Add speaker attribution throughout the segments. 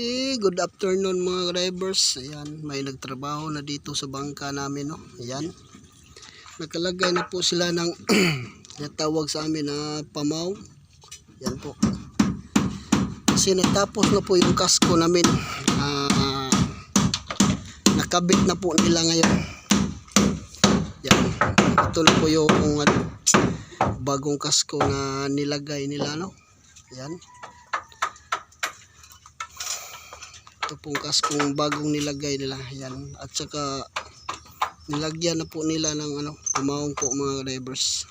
Speaker 1: Okay, good afternoon mga drivers. Ayan, may nagtrabaho na dito sa bangka namin, no. Ayan. Nakalagay na po sila ng natawag sa amin na pamaw. Yan po. Kasi natapos na po yung kasko namin. Ah, nakabit na po nila ngayon. Yan. Ito na po yung ano, bagong kasko na nilagay nila, no. Yan. Ito pong kaskong bagong nilagay nila yan. At saka nilagyan na po nila ng ano pumawong po mga drivers.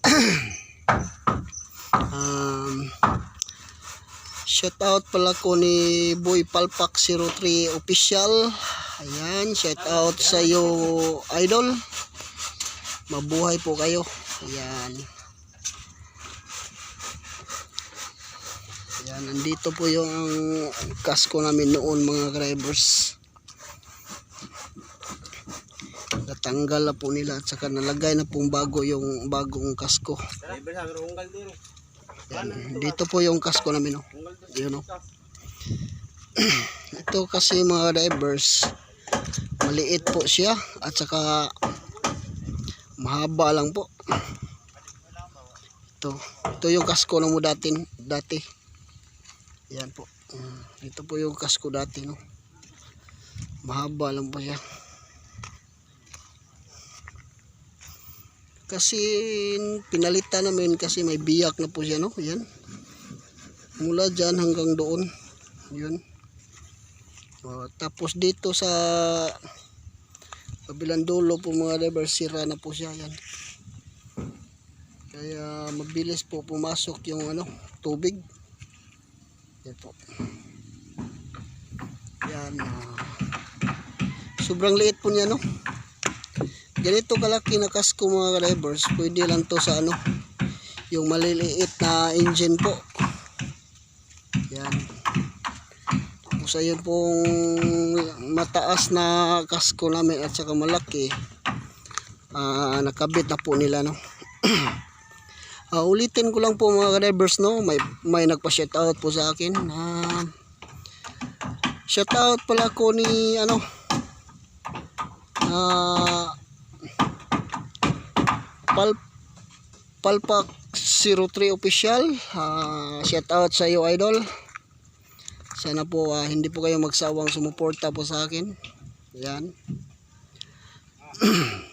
Speaker 1: Um, shout out pala ko ni Boy Palpak 03 official. Ayan shout out sa iyo idol. Mabuhay po kayo. Ayan Yan, nandito po yung kasko namin noon mga drivers. Natanggal na po nila at saka nalagay na pong bago yung bagong kasko. Yan, dito po yung kasko namin. Oh. Yun, oh. Ito kasi mga drivers, maliit po siya at saka mahaba lang po. Ito, ito yung kasko na mo dati, dati. Yan po. Mm, Ito po yung kasko dati, no. Mahaba lang po siya. Kasi pinalitan namin kasi may biyak na po siya, no. Yan. Mula dyan hanggang doon. Yun. Tapos dito sa kabilang dulo po mga driver, sira na po siya. Yan. Kaya mabilis po pumasok yung ano, tubig. Yan. Yan. ah. sobrang liit po niya, no? Ganito kalaki na kasko mga drivers. Pwede lang to sa ano, yung maliliit na engine po. Yan. Tapos ayun pong mataas na kasko namin at saka malaki. ah nakabit na po nila, no? Ah, ulitin ko lang po mga drivers no, may may nagpa-shout out po sa akin. Ah, shout out pala ko ni ano ah Pal Palpak 03 official. Ah, shout out sa iyo idol. Sana po ah, hindi po kayo magsawang sumuporta po sa akin. Yan.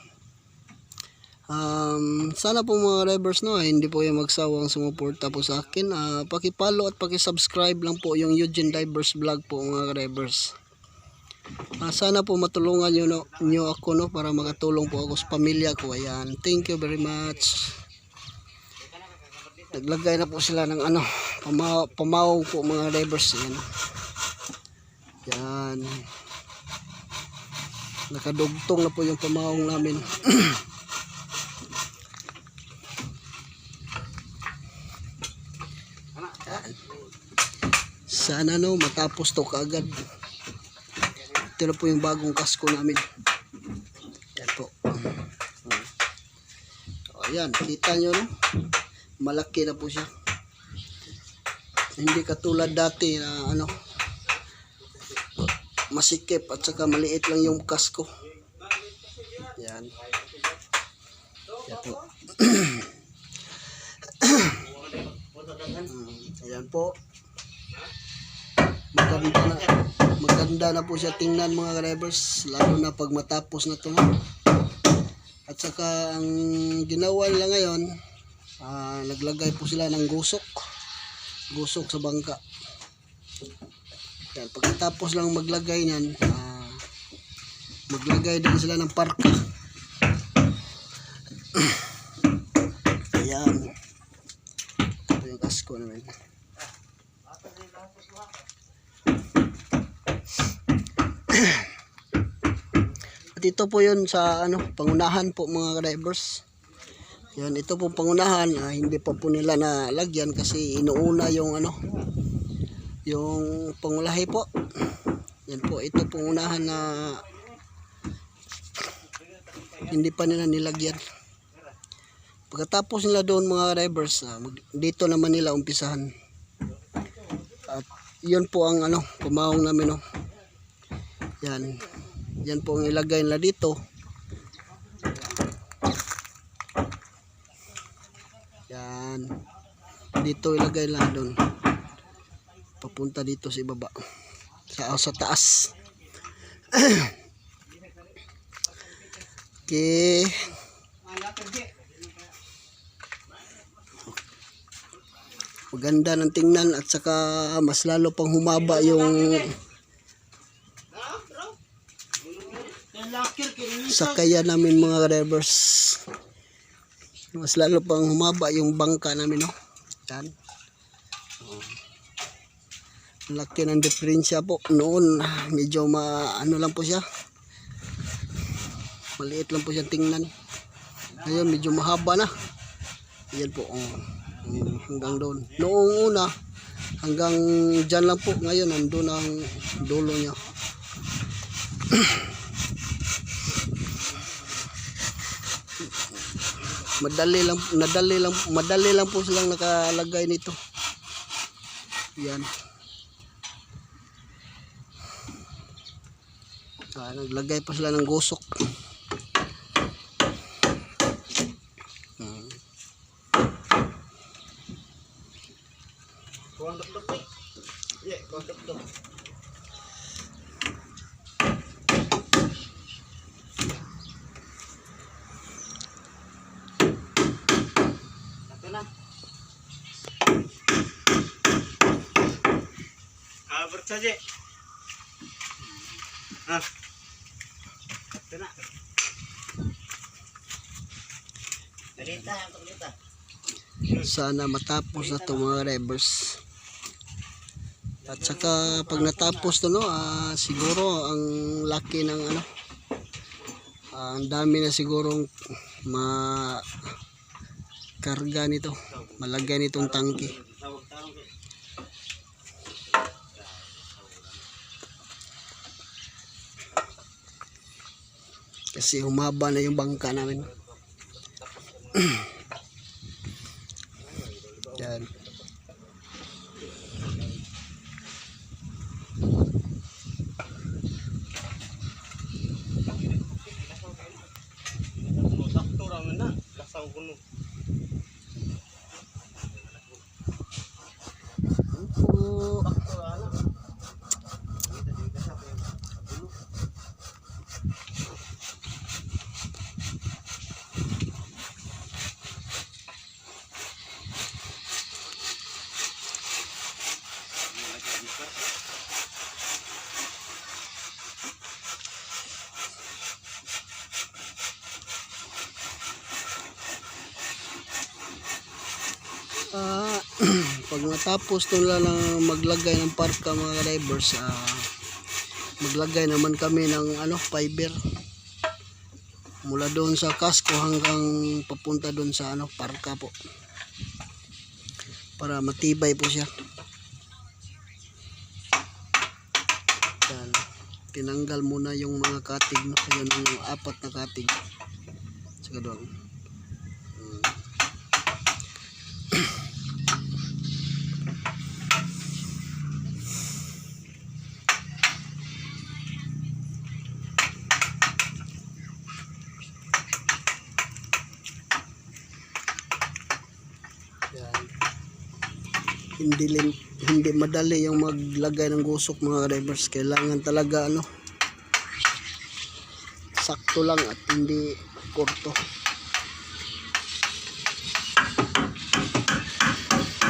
Speaker 1: Sana po mga drivers no, hindi po yung magsawang sumuporta po sa akin. Ah, paki-follow at paki-subscribe lang po yung Eugene Divers Vlog po mga drivers. Ah, sana po matulungan niyo no, niyo ako no para makatulong po ako sa pamilya ko. Ayan. Thank you very much. Naglagay na po sila ng ano, pamaw, pamaw po mga drivers. Ayan. Yan. Nakadugtong na po yung pamawong namin. Sana no, matapos to kaagad. Ito na po yung bagong kasko namin. Yan po. O, yan, kita nyo no? Malaki na po siya. Hindi katulad dati na ano, masikip at saka maliit lang yung kasko. Yan. Yan po. Hmm, Ayan po. Maganda na maganda na po siya tingnan mga drivers lalo na pag matapos na to no? at saka ang ginawa nila ngayon ah, naglagay po sila ng gusok. Gusok sa bangka. Yan, pagkatapos lang maglagay niyan ah, maglagay din sila ng parka. Ayan. ito yung kasko namin At ito po yun sa ano, pangunahan po mga drivers. Yan, ito po pangunahan, ah, hindi pa po nila na lagyan kasi inuuna yung ano, yung pangulahi po. Yan po, ito pangunahan na hindi pa nila nilagyan. Pagkatapos nila doon mga drivers, mag- dito naman nila umpisahan. At yun po ang ano, pumahong namin, no. Yan. Yan po ang ilagay nila dito. Yan. Dito ilagay lang doon. Papunta dito sa ibaba. Sa, sa taas. okay. Maganda ng tingnan at saka mas lalo pang humaba yung sakaya namin mga drivers. Mas lalo pang humaba yung bangka namin, no? Yan. Laki ng diferensya po. Noon, medyo ma, ano lang po siya. Maliit lang po siya tingnan. Ngayon, medyo mahaba na. Yan po, oh. Hanggang doon. Noong una, hanggang dyan lang po. Ngayon, nandun ang dulo niya. madali lang nadali lang madali lang po silang nakalagay nito yan ah, naglagay pa sila ng gusok
Speaker 2: Ah, bersaja. Ah. Kena. Dalita, dalita.
Speaker 1: sana matapos na to mga drivers at saka pag natapos to no ah, siguro ang laki ng ano ah, ang dami na sigurong ma karga nito malagay nitong tangke kasi humaba na yung bangka namin yan
Speaker 2: Sakto ramen na. Lasaw kuno.
Speaker 1: po
Speaker 2: Sakto ana.
Speaker 1: Ah, pag natapos to lang maglagay ng parka mga drivers, ah, maglagay naman kami ng ano, fiber. Mula doon sa kasko hanggang papunta doon sa ano, parka po. Para matibay po siya. Yan. Tinanggal muna yung mga katig, no? Yan ang apat na katig. Saka doon. Hindi hindi madali yung maglagay ng gusok mga drivers. Kailangan talaga ano sakto lang at hindi kurto.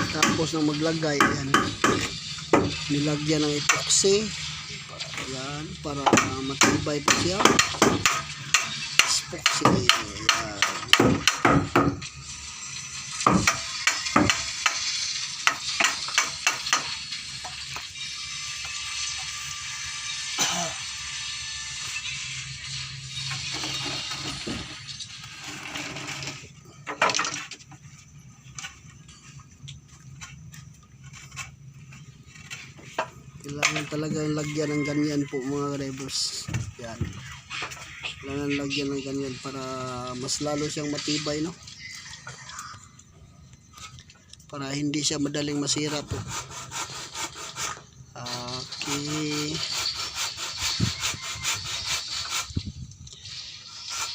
Speaker 1: Tapos nang maglagay yan nilagyan ng epoxy yan para matibay po siya epoxy yan Kailangan talaga yung lagyan ng ganyan po mga drivers. Yan. Kailangan lagyan ng ganyan para mas lalo siyang matibay no. Para hindi siya madaling masira po. Okay.